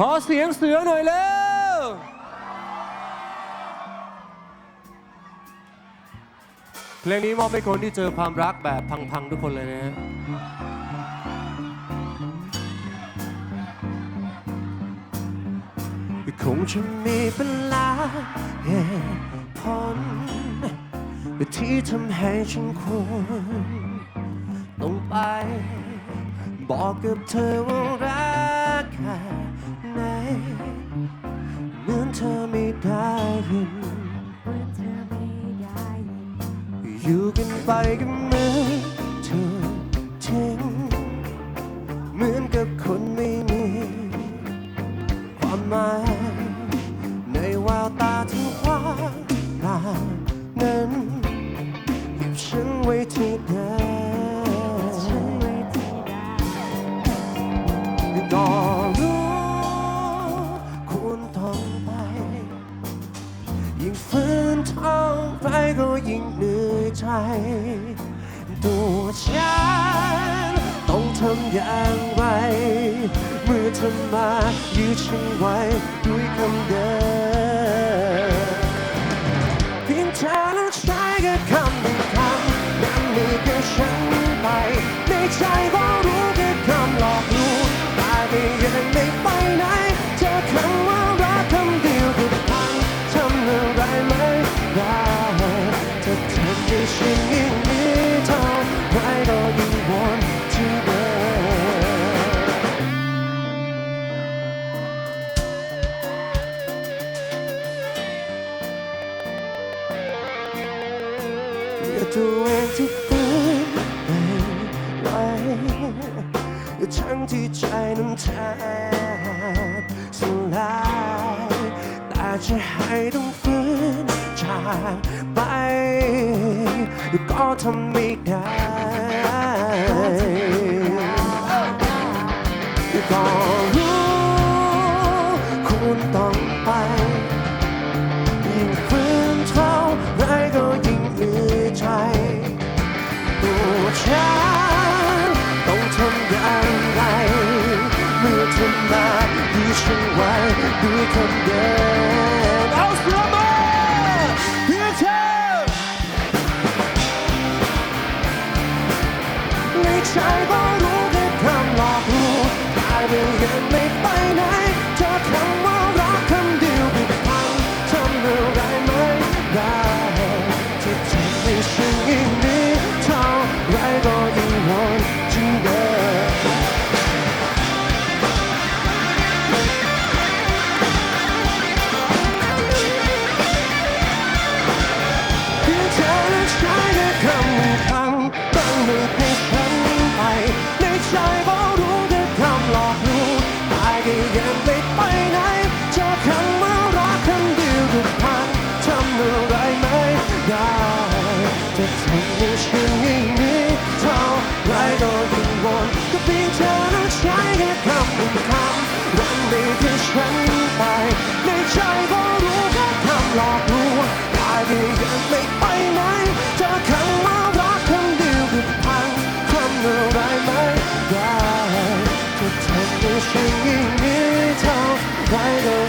ขอเสียงเสือหน่อยเร็ว เพลงนี้มอบให้คนที่เจอความรักแบบพังๆทุกคนเลยนะฮะคงจะมีเป็นหลายเหตุผลที่ทำให้ฉันควรต้องไป บอกกับเธอว่ารัก อยู่กันไปก็เหมือนเธอทิ้งเหมือนกับคนไม่มีความหมายในแววตาที่ว่างเปล่านั้นเก็บฉันไว้ที่เดิม ยิ่งเหนื่อยใจตัวฉันต้องทำอย่างไร เมื่อเธอมายืดฉันไว้ด้วยคำเดิมเพียงเธอนั้นใช้กับคำหนึ่งคำนั้นมีแค่ฉันไปในใจ อทำให้ฉันยิ่งนี้เท่าไรก็ยิ่งวนที่เดิมเมื่อตัวเองที่ฝืนไม่ไหวทั้งที่ใจนั้นแทบสลายแต่จะให้ต้องฝืนจากไป ก็ทำไม่ได้ก็รู้คุณต้องไปยิ่งฝืนเท่าไรก็ยิ่งมือใจตัวฉันต้องทำอย่างไรเมื่อเธอมาดูฉันไว้ด้วยคำเดิม ต จะทำให้ฉันยิ่งนี้เท่าไรก็ยิ่งวนก็เพียงเธอและใช้แค่คำหนึ่งคำรันไม่ให้ฉันไป ในใจก็รู้แค่คำหลอกลวงตายก็ยังไม่ไปไหนเธอคำว่ารักคำเดียวก็พังทำอะไรไม่ได้จะทำให้ฉันยิ่งนี้เท่าไรก็